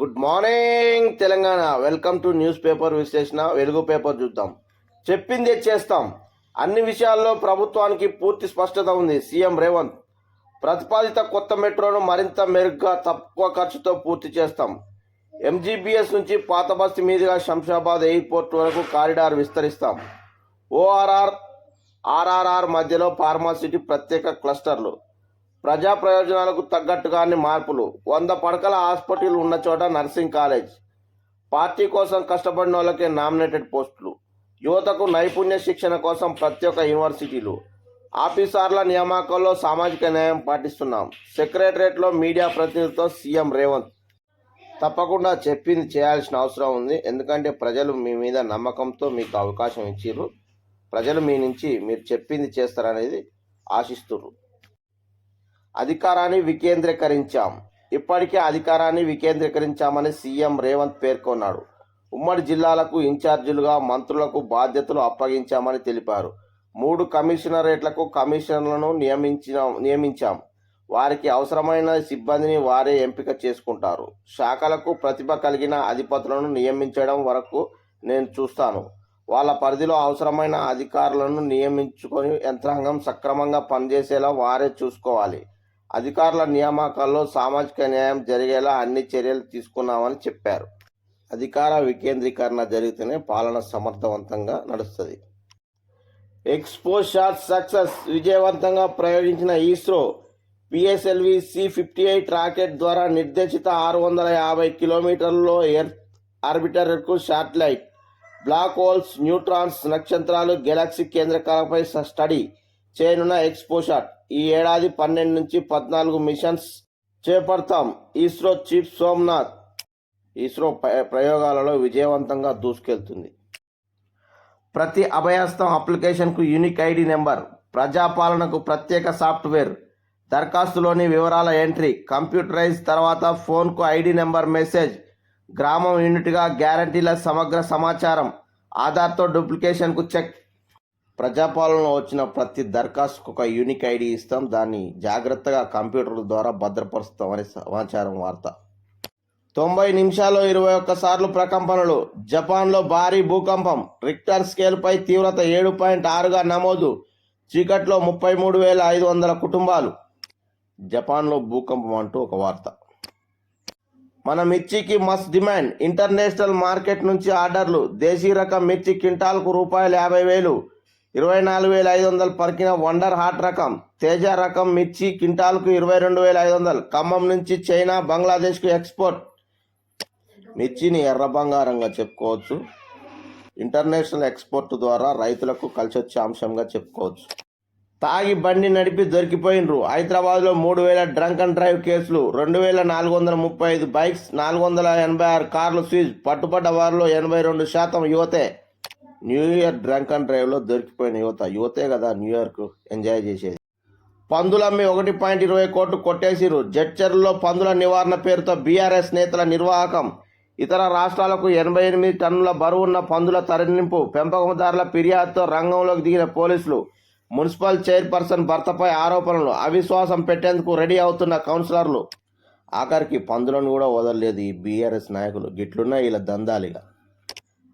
Good morning Telangana. Welcome to newspaper విశ్లేషణ. Velugu paper చూద్దాం. చెప్పింది చేస్తాం. అన్ని విషయాల్లో ప్రభుత్వానికి పూర్తి స్పష్టత ఉంది సీఎం రేవంత్. ప్రతిపాదిత కొత్త మెట్రోను మరింత మెరుగ్గా తక్కువ ఖర్చుతో పూర్తి చేస్తాం. ఎంజీబీఎస్ నుంచి పాత బస్తీ మీదుగా శంషాబాద్ ఎయిర్పోర్ట్ వరకు కారిడార్ విస్తరిస్తాం. ఓఆర్ఆర్ ఆర్ఆర్ఆర్ మధ్యలో ఫార్మాసిటీ ప్రత్యేక క్లస్టర్లు. ప్రజా ప్రయోజనాలకు తగ్గట్టుగానే మార్పులు. వంద పడకల హాస్పిటల్ ఉన్న చోట నర్సింగ్ కాలేజ్. పార్టీ కోసం కష్టపడిన వాళ్ళకే నామినేటెడ్ పోస్టులు. యువతకు నైపుణ్య శిక్షణ కోసం ప్రత్యేక యూనివర్సిటీలు. ఆఫీసర్ల నియామకాల్లో సామాజిక న్యాయం పాటిస్తున్నాం. సెక్రటరేట్లో మీడియా ప్రతినిధితో సీఎం రేవంత్. తప్పకుండా చెప్పింది చేయాల్సిన అవసరం ఉంది. ఎందుకంటే ప్రజలు మీ మీద నమ్మకంతో మీకు అవకాశం ఇచ్చిర్రు. ప్రజలు మీ నుంచి మీరు చెప్పింది చేస్తారనేది ఆశిస్తున్నారు అధికారాన్ని వికేంద్రీకరించాం. ఇప్పటికే అధికారాన్ని వికేంద్రీకరించామని సీఎం రేవంత్ పేర్కొన్నాడు. ఉమ్మడి జిల్లాలకు ఇన్ఛార్జీలుగా మంత్రులకు బాధ్యతలు అప్పగించామని తెలిపారు. మూడు కమిషనరేట్లకు కమిషనర్లను నియమించిన నియమించాం. వారికి అవసరమైన సిబ్బందిని వారే ఎంపిక చేసుకుంటారు. శాఖలకు ప్రతిభ కలిగిన అధిపతులను నియమించడం వరకు నేను చూస్తాను. వాళ్ళ పరిధిలో అవసరమైన అధికారులను నియమించుకొని యంత్రాంగం సక్రమంగా పనిచేసేలా వారే చూసుకోవాలి. అధికారుల నియామకాల్లో సామాజిక న్యాయం జరిగేలా అన్ని చర్యలు తీసుకున్నామని చెప్పారు. అధికార వికేంద్రీకరణ జరిగితేనే పాలన సమర్థవంతంగా నడుస్తుంది. ఎక్స్పో షాట్ సక్సెస్ విజయవంతంగా ప్రయోగించిన ISRO PSLV C fifty eight rocket ద్వారా నిర్దేశిత ఆరు వందల యాభై కిలోమీటర్లలో ఎర్త్ ఆర్బిటర్కు శాటిలైట్ బ్లాక్ హోల్స్ న్యూట్రాన్స్ నక్షత్రాలు గెలాక్సీ కేంద్రకాలపై స్టడీ చేయనున్న ఎక్స్పోషర్. ఈ ఏడాది పన్నెండు నుంచి పద్నాలుగు మిషన్స్ చేపడతాం. ఇస్రో చీఫ్ సోమనాథ్. ఇస్రో ప్రయోగాలలో విజయవంతంగా దూసుకెళ్తుంది. ప్రతి అభయస్థం అప్లికేషన్కు యూనిక్ ఐడి నెంబర్ ప్రజాపాలనకు ప్రత్యేక సాఫ్ట్వేర్ దరఖాస్తులోని వివరాల ఎంట్రీ కంప్యూటరైజ్ తర్వాత ఫోన్కు ఐడి నెంబర్ మెసేజ్ గ్రామం యూనిట్గా గ్యారంటీల సమగ్ర సమాచారం ఆధార్తో డూప్లికేషన్కు చెక్ ప్రజాపాలనలో వచ్చిన ప్రతి దరఖాస్తుకు ఒక యూనిక్ ఐడి ఇస్తాం. దాన్ని జాగ్రత్తగా కంప్యూటర్ల ద్వారా భద్రపరుస్తామని సమాచారం వార్త. తొంభై నిమిషాల్లో ఇరవై ఒక్క సార్లు ప్రకంపనలు. జపాన్లో భారీ భూకంపం. రిక్టర్ స్కేల్పై తీవ్రత ఏడు పాయింట్ ఆరుగా నమోదు. చీకట్లో ముప్పై మూడు వేల ఐదు వందల కుటుంబాలు. జపాన్లో భూకంపం అంటూ ఒక వార్త. మన మిర్చికి మస్ డిమాండ్ ఇంటర్నేషనల్ మార్కెట్ నుంచి ఆర్డర్లు. దేశీ రకం మిర్చి క్వింటాల్కు రూపాయలు యాభై వేలు. ఇరవై నాలుగు వేల ఐదు వందలు పరికిన వండర్ హాట్ రకం తేజ రకం మిర్చి క్వింటాల్కు ఇరవై రెండు వేల ఐదు వందలు. ఖమ్మం నుంచి చైనా బంగ్లాదేశ్కు ఎక్స్పోర్ట్. మిర్చిని ఎర్ర బంగారంగా చెప్పుకోవచ్చు. ఇంటర్నేషనల్ ఎక్స్పోర్ట్ ద్వారా రైతులకు కలిసి వచ్చే అంశంగా చెప్పుకోవచ్చు. తాగి బండి నడిపి దొరికిపోయినరు. హైదరాబాద్లో మూడు వేల డ్రంక్ అండ్ డ్రైవ్ కేసులు రెండు వేల నాలుగు వందల ముప్పై ఐదు బైక్స్ నాలుగు వందల ఎనభై ఆరు కార్లు సీజ్ పట్టుబడ్డ వారిలో ఎనభై రెండు శాతం యువతే. న్యూ ఇయర్ డ్రంక్ అండ్ డ్రైవ్లో దొరికిపోయిన యువత యువతే కదా న్యూయార్క్ ఎంజాయ్ చేసేది. పందులమ్మి ఒకటి పాయింట్ ఇరవై కోట్లు కొట్టేసిరు జడ్చర్లో పందుల నివారణ పేరుతో బీఆర్ఎస్ నేతల నిర్వాహకం. ఇతర రాష్ట్రాలకు ఎనభై ఎనిమిది టన్నుల బరువున్న పందుల తరలింపు పెంపకందారుల ఫిర్యాదుతో రంగంలోకి దిగిన పోలీసులు మున్సిపల్ చైర్పర్సన్ భర్తపై ఆరోపణలు అవిశ్వాసం పెట్టేందుకు రెడీ అవుతున్న కౌన్సిలర్లు. ఆఖరికి పందులను కూడా వదలలేదు ఈ బీఆర్ఎస్ నాయకులు. గిట్లున్నా వీళ్ళ దందాలిగా.